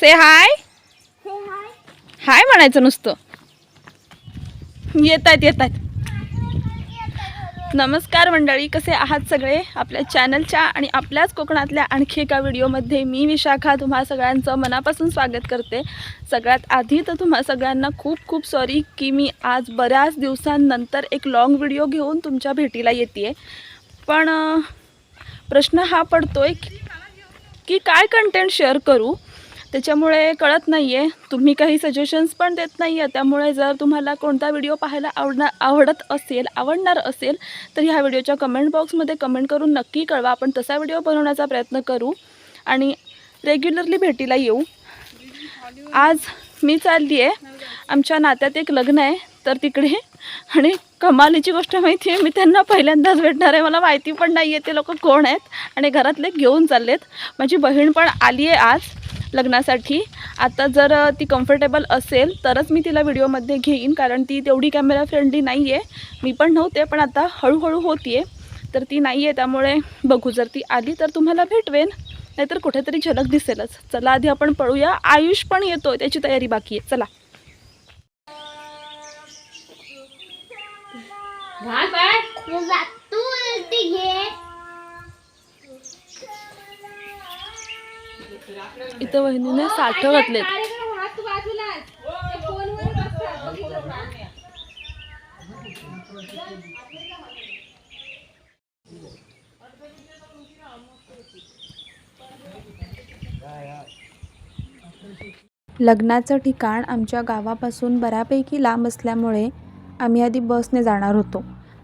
से हाय हाय म्हणायचं नुसतं. येत आहेत येत आहेत नमस्कार मंडळी कसे आहात सगळे? आपल्या चॅनलच्या आणि आपल्याच कोकणातल्या आणखी एका व्हिडिओमध्ये मी विशाखा तुम्हा सगळ्यांचं मनापासून स्वागत करते. सगळ्यात आधी तर तुम्हा सगळ्यांना खूप खूप सॉरी की मी आज बऱ्याच दिवसांनंतर एक लॉंग व्हिडिओ घेऊन तुमच्या भेटीला येते पण प्रश्न हा पडतोय की की काय कंटेंट शेअर करू? त्याच्यामुळे कळत नाही आहे तुम्ही काही सजेशन्स पण देत नाही आहे त्यामुळे जर तुम्हाला कोणता व्हिडिओ पाहायला आवडणार आवडत असेल आवडणार असेल तर ह्या व्हिडिओच्या कमेंट बॉक्समध्ये कमेंट करून नक्की कळवा. आपण तसा व्हिडिओ बनवण्याचा प्रयत्न करू. आणि रेग्युलरली भेटीला येऊ. आज मी चालली आहे आमच्या नात्यात एक लग्न आहे. तर तिकडे आणि कमालीची गोष्ट माहिती आहे मी त्यांना पहिल्यांदाच भेटणार आहे. मला माहिती पण नाही आहे ते लोक कोण आहेत. आणि घरातले घेऊन चाललेत. माझी बहीण पण आली आहे आज. लग्नासाठी. आता जर ती कम्फर्टेबल असेल तरच मी तिला व्हिडिओमध्ये घेईन कारण ती तेवढी कॅमेरा फ्रेंडली नाही आहे मी पण नव्हते पण आता हळूहळू होती आहे तर ती नाही आहे त्यामुळे बघू जर ती आली तर तुम्हाला भेटवेन. नाहीतर कुठेतरी झलक दिसेलच. चला आधी आपण पळूया. आयुष पण येतोय त्याची तयारी बाकी आहे. चला. तू घे. इथं वहिनीने साठ घातलेत. लग्नाचं ठिकाण आमच्या गावापासून बऱ्यापैकी लांब असल्यामुळे आम्ही आधी बसने जाणार होतो.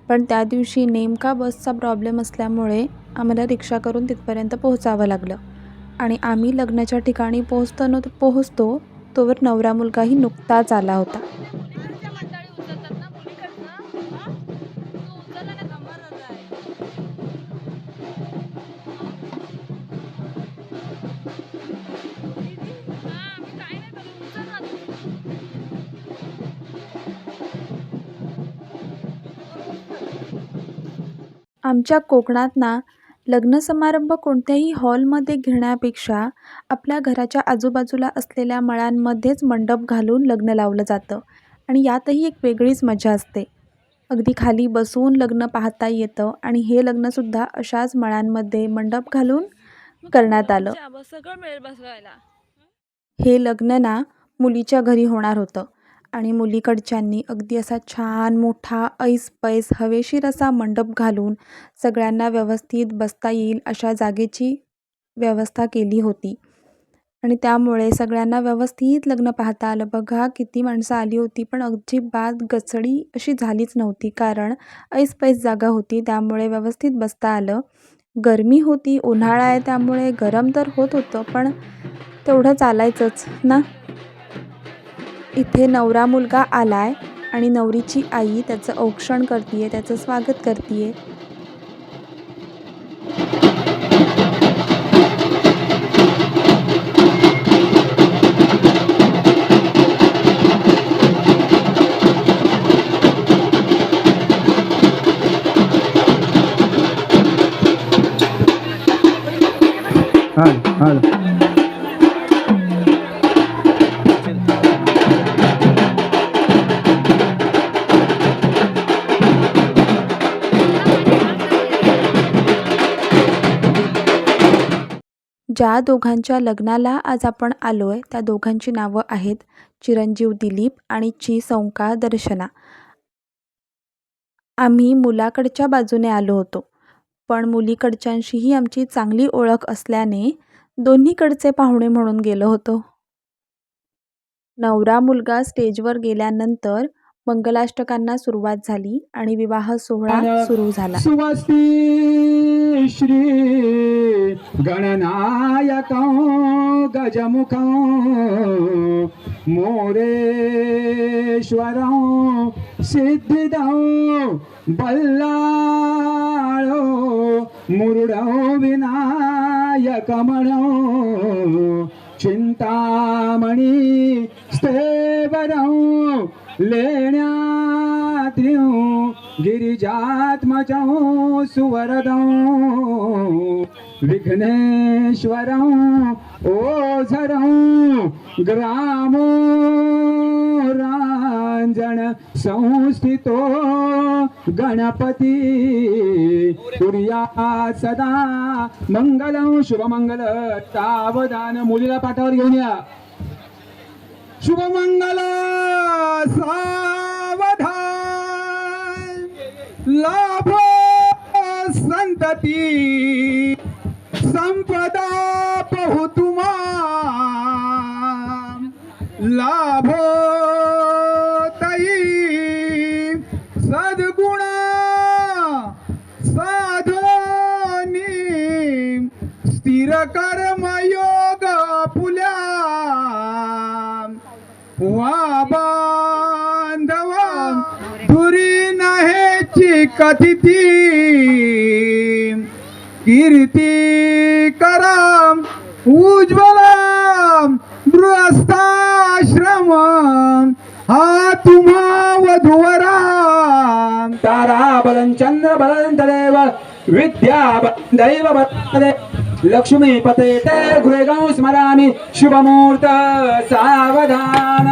पण त्या दिवशी नेमका बसचा प्रॉब्लेम असल्यामुळे आम्हाला रिक्षा करून तिथपर्यंत पोहोचावं लागलं. आणि आम्ही लग्नाच्या ठिकाणी पोहोचतो न पोहोचतो तोवर नवरा मुलगाही नुकताच आला होता. आमच्या कोकणात ना लग्न समारंभ कोणत्याही हॉलमध्ये घेण्यापेक्षा आपल्या घराच्या आजूबाजूला असलेल्या मळ्यांमध्येच मंडप घालून लग्न लावलं जातं आणि यातही एक वेगळीच मजा असते. अगदी खाली बसून लग्न पाहता येतं आणि हे लग्नसुद्धा अशाच मळ्यांमध्ये मंडप घालून करण्यात आलं. हे लग्न ना मुलीच्या घरी होणार होतं. आणि मुलीकडच्यांनी अगदी असा छान मोठा ऐस पैस हवेशीर असा मंडप घालून सगळ्यांना व्यवस्थित बसता येईल अशा जागेची व्यवस्था केली होती. आणि त्यामुळे सगळ्यांना व्यवस्थित लग्न पाहता आलं. बघा किती माणसं आली होती पण अजिबात गचडी अशी झालीच नव्हती कारण ऐस पैस जागा होती त्यामुळे व्यवस्थित बसता आलं. गरमी होती उन्हाळा आहे त्यामुळे गरम तर होत होतं पण तेवढं चालायचंच ना? इथे नवरा मुलगा आलाय आणि नवरीची आई त्याचं औक्षण करतीये त्याचं स्वागत करतीये. हाल हाल ज्या दोघांच्या लग्नाला आज आपण आलो आहे त्या दोघांची नावं आहेत चिरंजीव दिलीप आणि ची सौंका दर्शना. आम्ही मुलाकडच्या बाजूने आलो होतो पण मुलीकडच्यांशीही आमची चांगली ओळख असल्याने दोन्हीकडचे पाहुणे म्हणून गेलो होतो. नवरा मुलगा स्टेजवर गेल्यानंतर मंगलाष्टकांना सुरुवात झाली आणि विवाह सोहळा सुरू झाला. स्वस्ति श्री गणनायक गजमुख मोरेश्वर सिद्धिद बल्लाळो मुरुड विनायक चिंतामणी स्थेवरं लेण्याद्रिं गिरिजात्मजं सुवरदं विघ्नेश्वरं ओझरं ग्रामो रांजण संस्थितो गणपती पुर्या सदा मंगलम शुभमंगल सावधान मुलीला पाठावर घेऊन या. शुभमंगल सावधान। लाभ संतती। संपदा बहुतुमा लाभो तई। सद्गुणा साधोनी। स्थिर कर्मयोग पुल्या। वा बांधवा दुरी नहेची कथिती. कीर्ती करम उज्ज्वलम गृहस्थाश्रम. हा तुम्हा वधुवरा तारा बलन चंद्र बलं तदेव विद्या दैव बलं लक्ष्मीपते ते गृहगाव स्मरामि शुभमूर्त सावधान।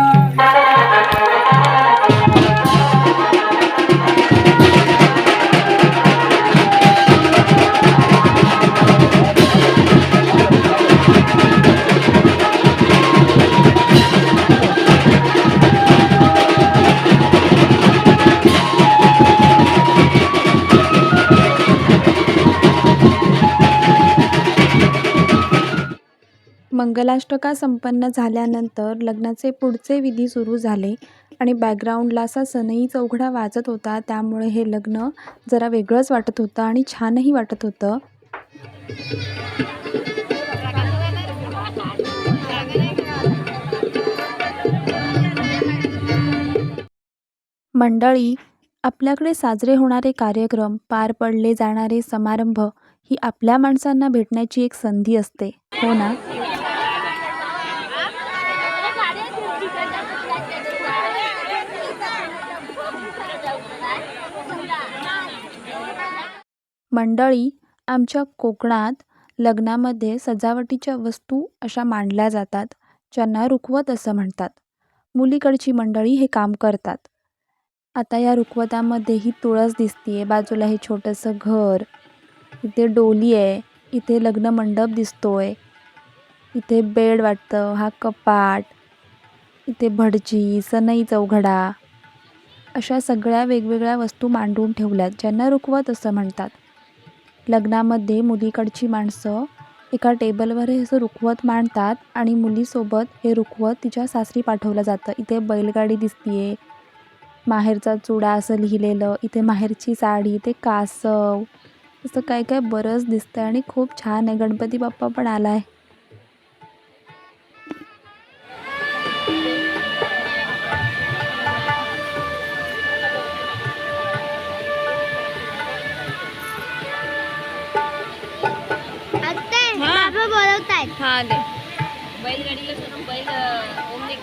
मंगलाष्टका संपन्न झाल्यानंतर लग्नाचे पुढचे विधी सुरू झाले आणि बॅकग्राऊंडला असा सनई चौघडा वाजत होता. त्यामुळे हे लग्न जरा वेगळंच वाटत होतं आणि छानही वाटत होतं. मंडळी आपल्याकडे साजरे होणारे कार्यक्रम पार पडले जाणारे समारंभ ही आपल्या माणसांना भेटण्याची एक संधी असते. हो ना? मंडळी आमच्या कोकणात लग्नामध्ये सजावटीच्या वस्तू अशा मांडल्या जातात ज्यांना रुखवत असं म्हणतात. मुलीकडची मंडळी हे काम करतात. आता या रुखवतामध्ये ही तुळस दिसतीये बाजूला हे छोटंसं घर इथे डोली आहे इथे लग्न मंडप दिसतोय इथे बेड वाटतं हा कपाट इथे भटजी सनई चौघडा अशा सगळ्या वेगवेगळ्या वस्तू मांडून ठेवल्यात ज्यांना रुखवत असं म्हणतात. लग्नामध्ये मुलीकडची माणसं एका टेबलवर हे असं रुखवत मांडतात आणि मुलीसोबत हे रुखवत तिच्या सासरी पाठवलं जातं. इथे बैलगाडी दिसतीये माहेरचा चुडा असं लिहिलेलं इथे माहेरची साडी इथे कासव असं काय काय बरंच दिसतंय आणि खूप छान आहे. गणपती बाप्पा पण आला आहे हा दे बैलगाडीला सोडून बैल ओमने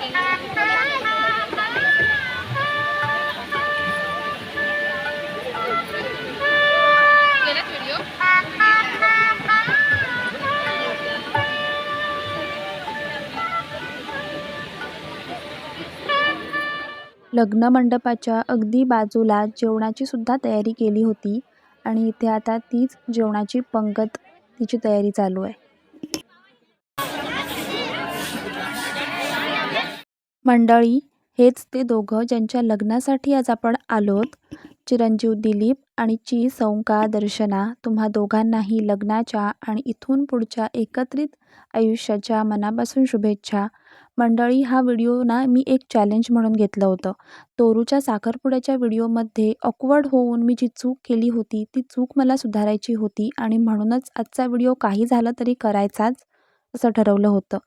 लग्न मंडपाच्या अगदी बाजूला जेवणाची सुद्धा तयारी केली होती आणि इथे आता तीच जेवणाची पंगत तिची तयारी चालू आहे. मंडळी हेच ते दोघं ज्यांच्या लग्नासाठी आज आपण आलोत. चिरंजीव दिलीप आणि ची सौंका दर्शना तुम्हा दोघांनाही लग्नाच्या आणि इथून पुढच्या एकत्रित आयुष्याच्या मनापासून शुभेच्छा. मंडळी हा व्हिडिओ ना मी एक चॅलेंज म्हणून घेतलं होतं. तोरूच्या साखरपुड्याच्या व्हिडिओमध्ये ऑकवर्ड होऊन मी जी चूक केली होती ती चूक मला सुधारायची होती आणि म्हणूनच आजचा व्हिडिओ काही झाला तरी करायचाच असं ठरवलं होतं.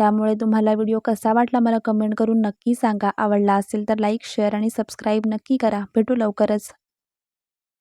त्यामुळे तुम्हाला व्हिडिओ कसा वाटला मला कमेंट करून नक्की सांगा. आवडला असेल तर लाईक शेअर आणि सबस्क्राईब नक्की करा. भेटू लवकरच.